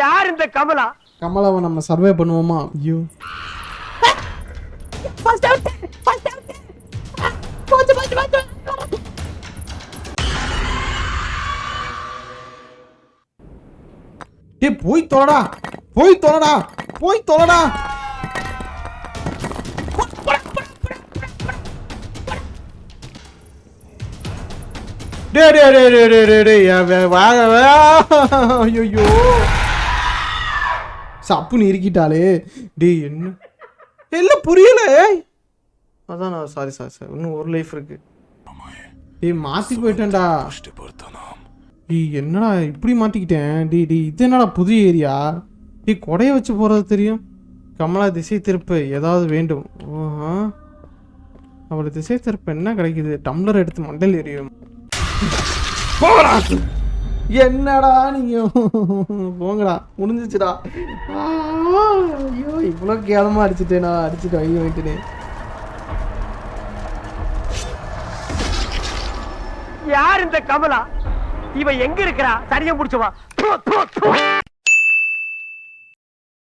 யார் இந்த கமலா? கமலாவை நம்ம சர்வே பண்ணுவோமா? ஐயோ. டேய் போய் தொலைடா. போய் தொலைடா. போய் தொலைடா. டே டே டே டே டே டே டே வாங்க ஐயோ. சப்புன்னு இருக்கிட்டாளே டேய் என்ன? எல்லாம் புரியல அதான் நான் சாரி சாரி சார் இன்னும் ஒரு லைஃப் இருக்கு. டேய் மாத்தி போயிட்டேன்டா. டேய் என்னடா இப்படி மாட்டிக்கிட்டேன்? டேய் டேய் இது என்னடா புது ஏரியா? டேய் கொடைய வச்சு போறது தெரியும். கமலா திசை திருப்ப ஏதாவது வேண்டும். ஆஹா. அவளை திசை திருப்ப என்ன கிடைக்குது? டம்ளர் எடுத்து மண்டல் எரியும் போடா என்னடா நீங்க போங்கடா முடிஞ்சிச்சுடா. ஐயோ இவ்வளோ கேவலமாக அடிச்சுட்டேன் நான் அடிச்சுட்டு ஐயோ வாங்கிட்டேனே யார் இந்த கமலா? இவ எங்க இருக்கிறா? சரியா புடிச்சவா